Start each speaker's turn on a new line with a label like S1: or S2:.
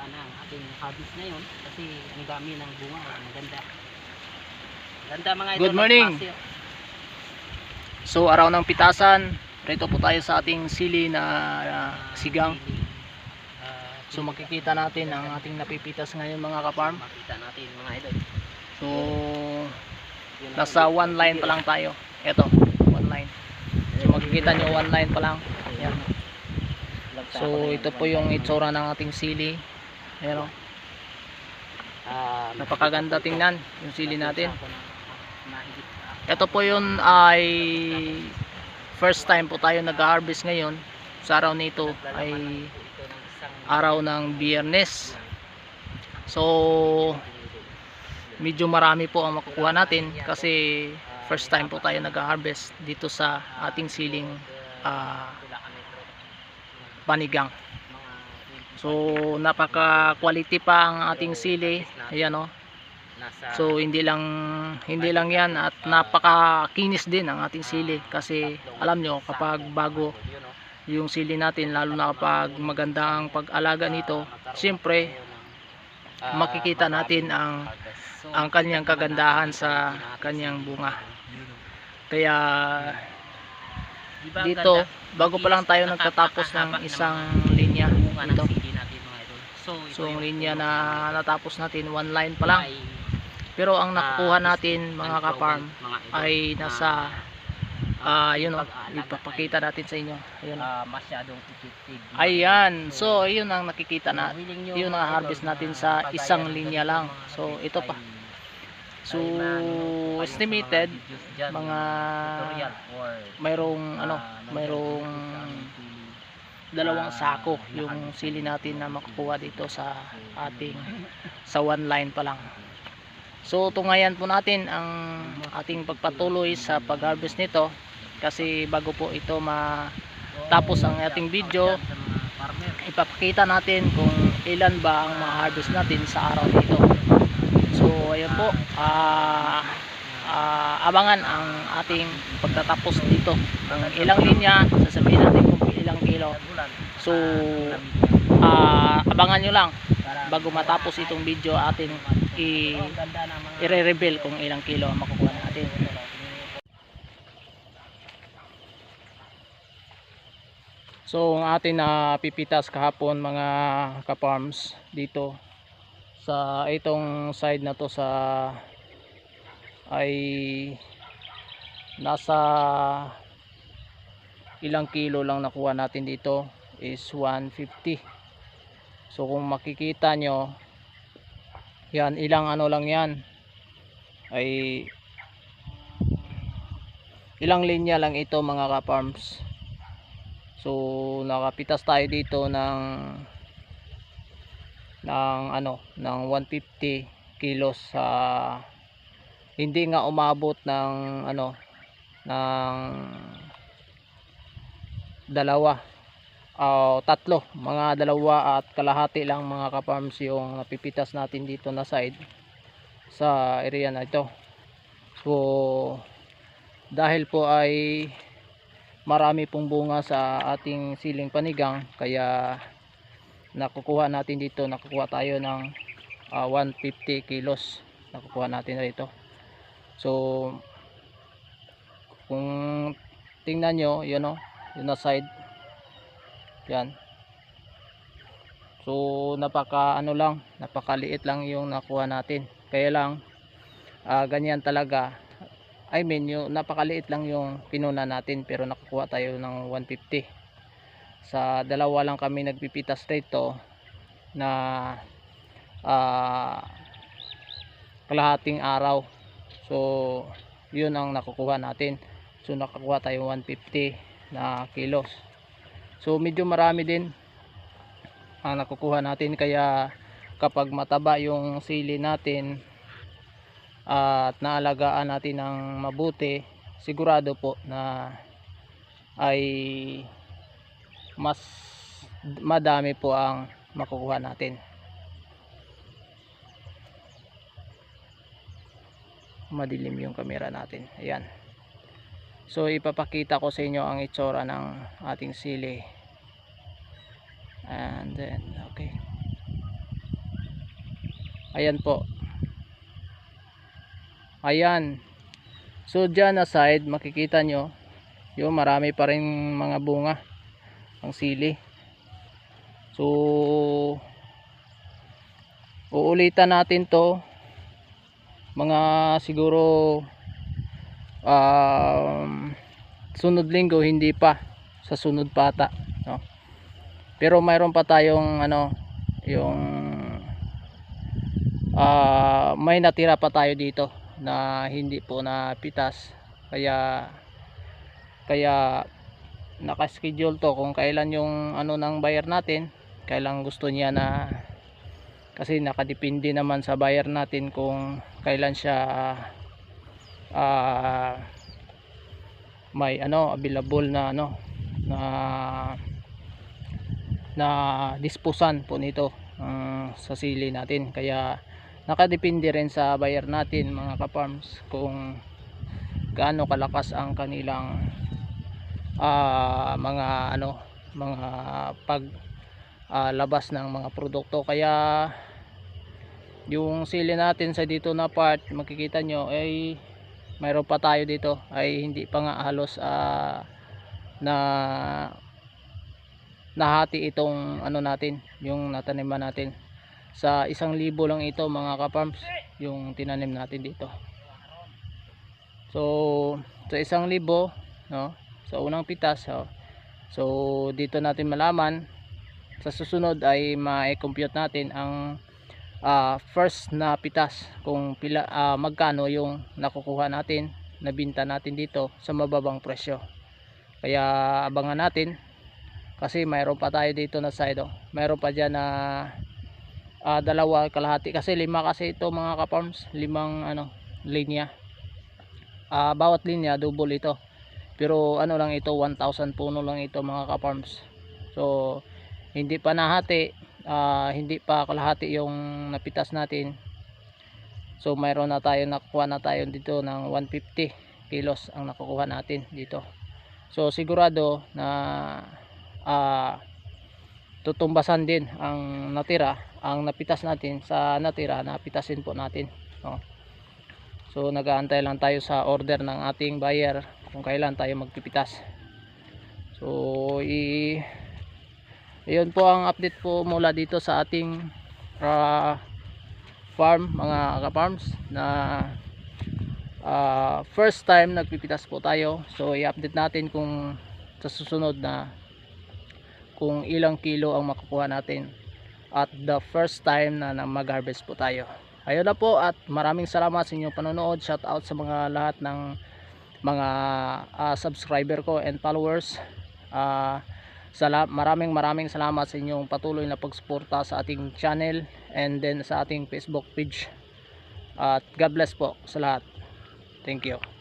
S1: ganda ng ating harvest ngayon kasi ang dami ng bunga, ang ganda. Ganda mga idol.
S2: Good morning. So araw ng pitasan, rito po tayo sa ating sili na ah, sigang.
S1: Ah,
S2: So makikita natin ang ating napipitas ngayon mga kaparm.
S1: makita natin mga idol.
S2: So
S1: ang-
S2: nasa one line pa lang tayo. Ito, one line. So makikita nyo one line pa lang. Yan. So ito po yung itsura ng ating sili. Ayan o.
S1: Ah,
S2: Napakaganda tingnan yung sili natin. Ito po yun ay first time po tayo nag-harvest ngayon. Sa araw nito ay araw ng biyernes. So medyo marami po ang makukuha natin kasi first time po tayo nag-harvest dito sa ating siling ah, panigang. So napaka quality pa ang ating sili. Ayan oh. So hindi lang hindi lang 'yan at napakakinis din ang ating sili kasi alam nyo kapag bago yung sili natin lalo na kapag maganda ang pag-alaga nito, siyempre makikita natin ang ang kanyang kagandahan sa kanyang bunga. Kaya dito bago pa lang tayo nagtatapos ng isang linya dito.
S1: So,
S2: So ang linya na natapos natin one line pa lang. Pero ang nakukuha natin mga ka-farm ay nasa ah yun oh, ipapakita natin sa inyo. Ayun.
S1: ah, masyadong effective.
S2: Ayan. So ayun ang nakikita na. Yun ang harvest natin
S1: na
S2: sa isang
S1: ng
S2: linya lang. So ito pa. So estimated
S1: mga dyan,
S2: mga mayroong ano,
S1: ah,
S2: mayroong dalawang
S1: Ah,
S2: sako yung
S1: ng
S2: sili natin na makukuha dito sa ating sa one line pa lang. So tungayan po natin ang ating pagpatuloy sa pag-harvest nito kasi bago po ito matapos ang ating video ipapakita natin kung ilan ba ang ma-harvest natin sa araw nito. So ayan po, ah ah, abangan ang ating pagtatapos dito. Kung ilang linya, sasabihin natin kilo. So ah, abangan nyo lang bago matapos itong video atin i-reveal kung ilang kilo ang makukuha natin. So ang atin na pipitas kahapon mga ka-farms dito sa itong side na to sa ay nasa ilang kilo lang nakuha natin dito is 150 so kung makikita nyo yan ilang ano lang yan ay ilang linya lang ito mga ka-farms. So nakapitas tayo dito ng ng ano ng 150 kilos sa hindi nga umabot ng ano ng dalawa o tatlo mga dalawa at kalahati lang mga kaparms yung napipitas natin dito na side sa area na ito. So dahil po ay marami pong bunga sa ating siling panigang kaya nakukuha natin dito nakukuha tayo ng ah, 150 kilos nakukuha natin rito. So kung tingnan nyo yun o yun na side. Yan. So napaka ano lang napakaliit lang yung nakuha natin. Kaya lang ah, ganyan talaga. I mean yung napakaliit lang yung pinuna natin pero nakukuha tayo ng 150 sa dalawa lang kami nagpipitas rito na ah, kalahating araw. So yun ang nakukuha natin. So nakakuha tayo 150 na kilos. So medyo marami din ang nakukuha natin. Kaya kapag mataba yung sili natin at naalagaan natin ng mabuti sigurado po na ay mas madami po ang makukuha natin. Madilim yung camera natin. Ayan so ipapakita ko sa inyo ang itsura ng ating sili. And then okay. Ayan po. Ayan. So dyan na side makikita nyo yung marami pa rin mga bunga ang sili. So uulitan natin to mga siguro um, sunod linggo hindi pa. Sa sunod pata no? pero mayroon pa tayong ano yung ah, may natira pa tayo dito na hindi po na pitas. Kaya kaya naka-schedule to kung kailan yung ano ng buyer natin. Kailan gusto niya na kasi nakadepende naman sa buyer natin kung kailan siya ah, may ano available na ano na na disposan po nito ah, sa sili natin. Kaya nakadepende rin sa buyer natin mga ka-farms kung gaano kalakas ang kanilang ah, mga ano mga pag ah, labas ng mga produkto. Kaya yung sili natin sa dito na part makikita nyo ay mayroon pa tayo dito. Ay hindi pa nga halos ah, na nahati itong ano natin yung nataniman natin. Sa isang libo lang ito mga kaparms yung tinanim natin dito. So sa isang libo no sa unang pitas oh, so dito natin malaman sa susunod ay ma-compute natin ang ah, first na pitas kung pila ah, magkano yung nakukuha natin nabinta natin dito sa mababang presyo. Kaya abangan natin kasi mayroon pa tayo dito na side oh. mayroon pa dyan na ah, dalawa kalahati. Kasi lima kasi ito mga kaparms limang ano linya. Ah, bawat linya double ito. Pero ano lang ito 1000 puno lang ito mga kaparms so hindi pa nahati ah, hindi pa kalahati yung napitas natin. So mayroon na tayo nakuha na tayo dito ng 150 kilos ang nakukuha natin dito. So sigurado na ah, tutumbasan din ang natira ang napitas natin sa natira napitasin po natin no? so nagaantay lang tayo sa order ng ating buyer kung kailan tayo magpipitas. So i yun po ang update po mula dito sa ating ah, farm mga ka-farms na ah, first time nagpipitas po tayo. So i-update natin kung sa susunod na kung ilang kilo ang makukuha natin at the first time na, na mag-harvest po tayo. Ayun na po at maraming salamat sa inyong panonood. Shout out sa mga lahat ng mga ah, subscriber ko and followers. Ah sala maraming maraming salamat sa inyong patuloy na pagsuporta sa ating channel and then sa ating Facebook page. At God bless po sa lahat. Thank you